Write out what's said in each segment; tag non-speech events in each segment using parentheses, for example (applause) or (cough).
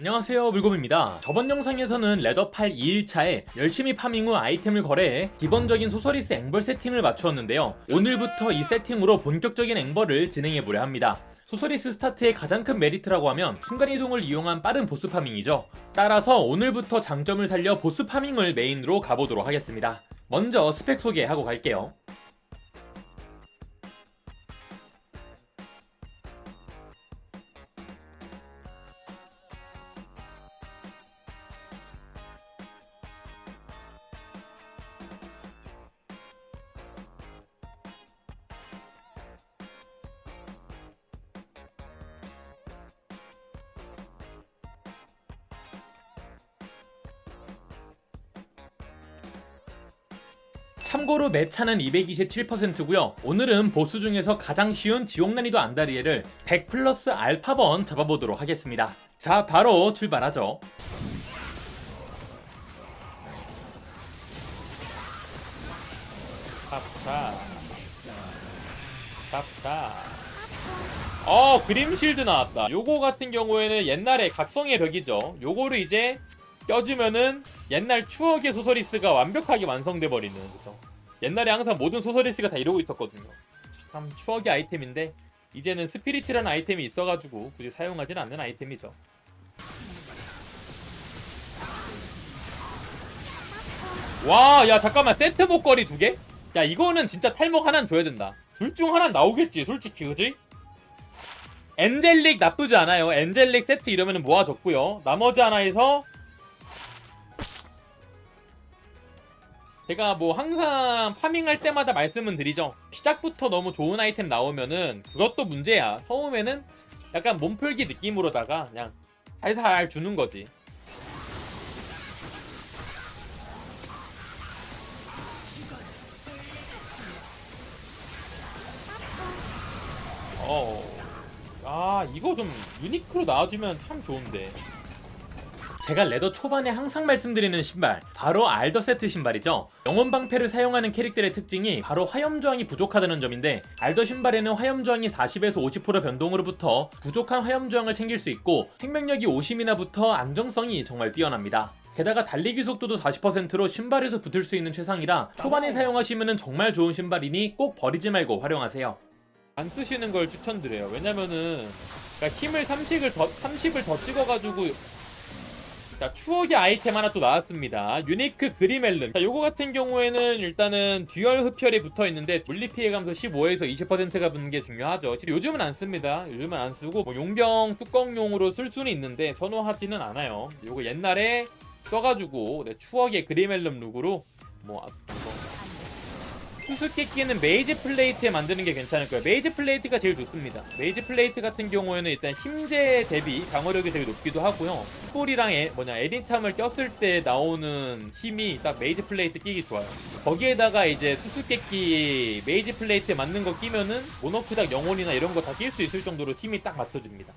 안녕하세요 물곰입니다. 저번 영상에서는 레더 8 2일차에 열심히 파밍 후 아이템을 거래해 기본적인 소서리스 앵벌 세팅을 맞추었는데요. 오늘부터 이 세팅으로 본격적인 앵벌을 진행해보려 합니다. 소서리스 스타트의 가장 큰 메리트라고 하면 순간이동을 이용한 빠른 보스 파밍이죠. 따라서 오늘부터 장점을 살려 보스 파밍을 메인으로 가보도록 하겠습니다. 먼저 스펙 소개하고 갈게요 참고로 매차는 227%고요. 오늘은 보스 중에서 가장 쉬운 지옥 난이도 안다리에를 100 플러스 알파번 잡아보도록 하겠습니다. 자, 바로 출발하죠. 탑차. 탑차. 어, 그림 실드 나왔다. 요거 같은 경우에는 옛날에 각성의 벽이죠. 요거를 이제 껴주면은 옛날 추억의 소서리스가 완벽하게 완성돼 버리는 그죠. 옛날에 항상 모든 소서리스가 다 이러고 있었거든요. 참 추억의 아이템인데 이제는 스피릿이라는 아이템이 있어가지고 굳이 사용하진 않는 아이템이죠. 와, 야 잠깐만 세트 목걸이 두 개? 야 이거는 진짜 탈목 하나 줘야 된다. 둘 중 하나 나오겠지, 솔직히 그지? 엔젤릭 나쁘지 않아요. 엔젤릭 세트 이러면 모아졌고요. 나머지 하나에서 제가 뭐 항상 파밍할 때마다 말씀은 드리죠. 시작부터 너무 좋은 아이템 나오면은 그것도 문제야. 처음에는 약간 몸풀기 느낌으로다가 그냥 살살 주는 거지. 어. 아, 이거 좀 유니크로 나와주면 참 좋은데. 제가 레더 초반에 항상 말씀드리는 신발 바로 알더 세트 신발이죠. 영혼 방패를 사용하는 캐릭터의 특징이 바로 화염 저항이 부족하다는 점인데 알더 신발에는 화염 저항이 40에서 50% 변동으로부터 부족한 화염 저항을 챙길 수 있고 생명력이 50이나 부터 안정성이 정말 뛰어납니다. 게다가 달리기 속도도 40%로 신발에서 붙을 수 있는 최상이라 초반에 사용하시면 정말 좋은 신발이니 꼭 버리지 말고 활용하세요. 안 쓰시는 걸 추천드려요. 왜냐면은 그러니까 힘을 30을 더 30을 더 찍어가지고 자, 추억의 아이템 하나 또 나왔습니다. 유니크 그리멜름. 자, 요거 같은 경우에는 일단은 듀얼 흡혈이 붙어 있는데 물리 피해 감소 15에서 20%가 붙는 게 중요하죠. 요즘은 안 씁니다. 요즘은 안 쓰고 뭐 용병 뚜껑용으로 쓸 수는 있는데 선호하지는 않아요. 요거 옛날에 써가지고 네, 추억의 그리멜름 룩으로 뭐 수수께끼는 메이지 플레이트에 만드는 게 괜찮을 거예요. 메이지 플레이트가 제일 좋습니다. 메이지 플레이트 같은 경우에는 일단 힘제 대비 방어력이 되게 높기도 하고요. 뿔이랑 에, 뭐냐 에딘참을 꼈을 때 나오는 힘이 딱 메이지 플레이트 끼기 좋아요. 거기에다가 이제 수수께끼 메이지 플레이트에 맞는 거 끼면은 모노크닥 영혼이나 이런 거 다 낄 수 있을 정도로 힘이 딱 맞춰집니다.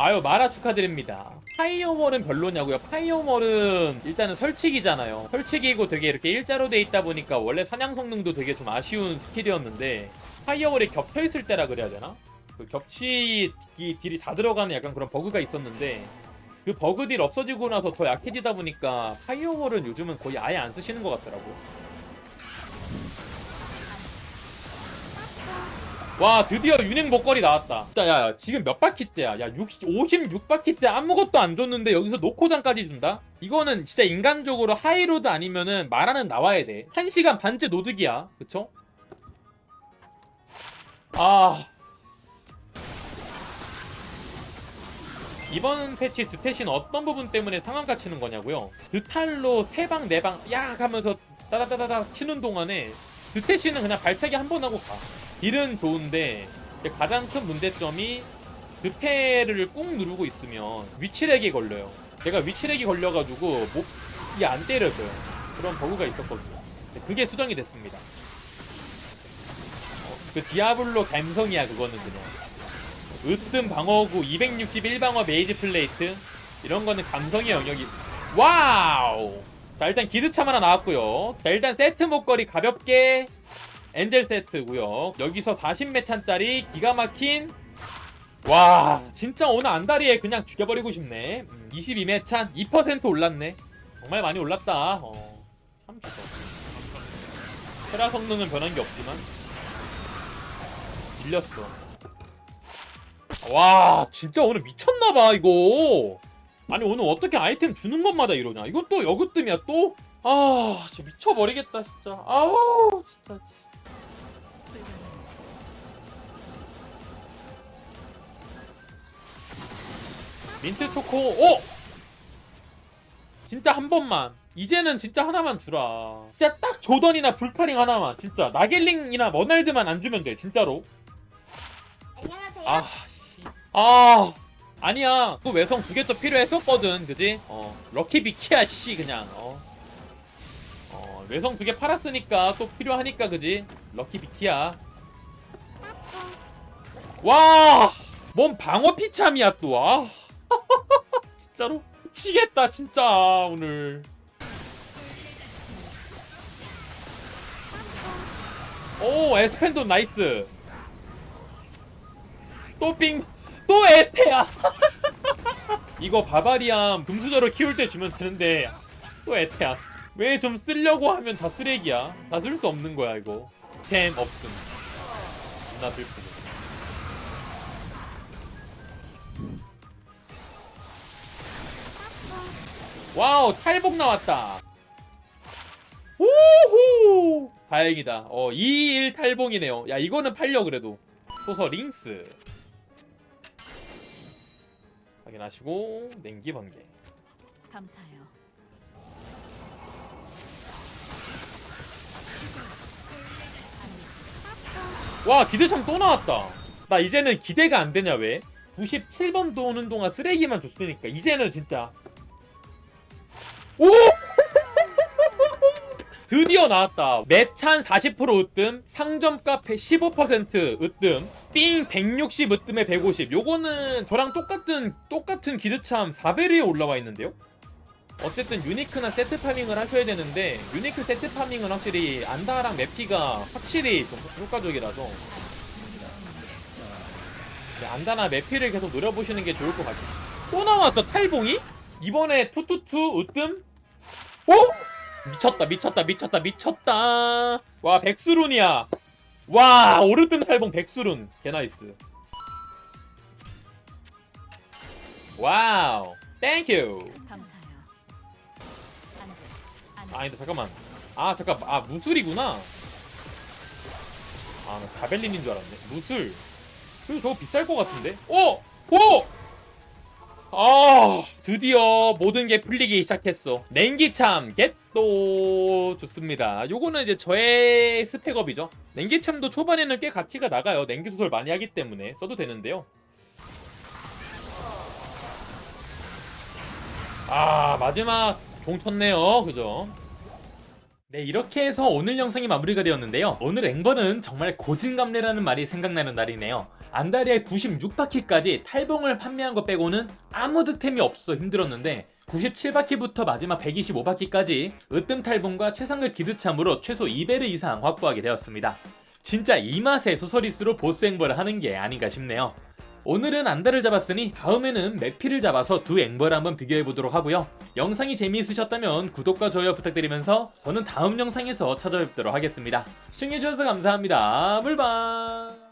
아유 마라 축하드립니다. 파이어월은 별로냐고요? 파이어월은 일단은 설치기잖아요. 설치기고 되게 이렇게 일자로 돼 있다 보니까 원래 사냥 성능도 되게 좀 아쉬운 스킬이었는데 파이어월이 겹쳐 있을 때라 그래야 되나? 그 겹치 딜이 다 들어가는 약간 그런 버그가 있었는데 그 버그 딜 없어지고 나서 더 약해지다 보니까 파이어월은 요즘은 거의 아예 안 쓰시는 것 같더라고요. 와 드디어 유행 목걸이 나왔다. 야, 야 지금 몇 바퀴째야? 야 60, 56바퀴째 아무것도 안 줬는데 여기서 노코장까지 준다? 이거는 진짜 인간적으로 하이로드 아니면은 마라는 나와야 돼. 1시간 반째 노득이야. 그쵸? 아. 이번 패치 드탯인 어떤 부분 때문에 상한가 치는 거냐고요? 드탈로 세방 네방 약 하면서 따다다다다 치는 동안에 드탯이는 그냥 발차기 한 번 하고 가 딜은 좋은데 가장 큰 문제점이 드패를 꾹 누르고 있으면 위치렉이 걸려요. 제가 위치렉이 걸려가지고 목이 안 때려져요. 그런 버그가 있었거든요. 그게 수정이 됐습니다. 어, 그 디아블로 감성이야 그거는 그냥. 으뜸 방어구 261방어 메이지 플레이트 이런 거는 감성의 영역이 와우 자 일단 기드참 하나 나왔고요 자 일단 세트 목걸이 가볍게 엔젤 세트고요. 여기서 40매찬짜리 기가 막힌 와 진짜 오늘 안다리에 그냥 죽여버리고 싶네. 음, 22매 찬 2% 올랐네. 정말 많이 올랐다. 어, 참 좋다. 테라 성능은 변한 게 없지만 밀렸어. 와 진짜 오늘 미쳤나봐 이거. 아니 오늘 어떻게 아이템 주는 것마다 이러냐. 이건 또 여그뜸이야 또? 아 진짜 미쳐버리겠다 진짜. 아우 진짜 민트 초코 오! 진짜 한 번만 이제는 진짜 하나만 주라 진짜 딱 조던이나 불카링 하나만 진짜 나겔링이나 머날드만 안 주면 돼 진짜로 안녕하세요. 아, 씨. 아, 아니야. 그 외성 두개또 필요했었거든, 그지? 어, 럭키 비키야, 씨, 그냥. 어, 어 외성 두 개 팔았으니까 또 필요하니까, 그지? 럭키 비키야. 와, 뭔 방어 피참이야 또. 아, 진짜로 치겠다, 진짜 오늘. 오, 에스펜도 나이스. 또 빙, 또 에테야. (laughs) 이거 바바리안 금수저를 키울 때 주면 되는데 또 에테야. 왜 좀 쓰려고 하면 다 쓰레기야. 다 쓸 수 없는 거야 이거. 템 없음. 존나 슬프네. 와우 탈복 나왔다. 오호 다행이다. 어 2일 탈봉이네요. 야 이거는 팔려 그래도. 소서 링스 확인하시고 냉기 번개 감사해요. 와 기대참 또 나왔다 나 이제는 기대가 안 되냐 왜 97번 도는 동안 쓰레기만 줬으니까 이제는 진짜 오! (laughs) 드디어 나왔다. 매찬 40% 으뜸 상점가 15% 으뜸 삥160 으뜸에 150 요거는 저랑 똑같은 똑같은 기드참 4배류에 올라와 있는데요? 어쨌든 유니크나 세트 파밍을 하셔야 되는데 유니크 세트 파밍은 확실히 안다랑 매피가 확실히 좀 효과적이라서. 네, 안다나 매피를 계속 노려보시는 게 좋을 것 같아요. 또 나왔어 탈봉이? 이번에 투투투 으뜸? 오? 미쳤다 미쳤다 미쳤다 미쳤다. 와 백수룬이야. 와 오르뜸 탈봉 백수룬. 개나이스. 와우. 땡큐. 아니다 잠깐만. 아 잠깐 아 무술이구나. 아나 자벨린인 줄 알았네. 무술. 그리고 저거 비쌀 것 같은데? 오! 오! 아 드디어 모든 게 풀리기 시작했어. 냉기참 겟도 좋습니다. 요거는 이제 저의 스펙업이죠. 냉기참도 초반에는 꽤 가치가 나가요. 냉기 소설 많이 하기 때문에 써도 되는데요. 아 마지막 종 쳤네요. 그죠 네 이렇게 해서 오늘 영상이 마무리가 되었는데요. 오늘 앵버는 정말 고진감래라는 말이 생각나는 날이네요. 안다리아 96바퀴까지 탈봉을 판매한 것 빼고는 아무 득템이 없어 힘들었는데 97바퀴부터 마지막 125바퀴까지 으뜸 탈봉과 최상급 기드참으로 최소 2배를 이상 확보하게 되었습니다. 진짜 이 맛에 소서리스로 보스 앵버를 하는 게 아닌가 싶네요 오늘은 안다를 잡았으니 다음에는 매피를 잡아서 두 앵벌 한번 비교해보도록 하고요. 영상이 재미있으셨다면 구독과 좋아요 부탁드리면서 저는 다음 영상에서 찾아뵙도록 하겠습니다. 시청해주셔서 감사합니다. 물방!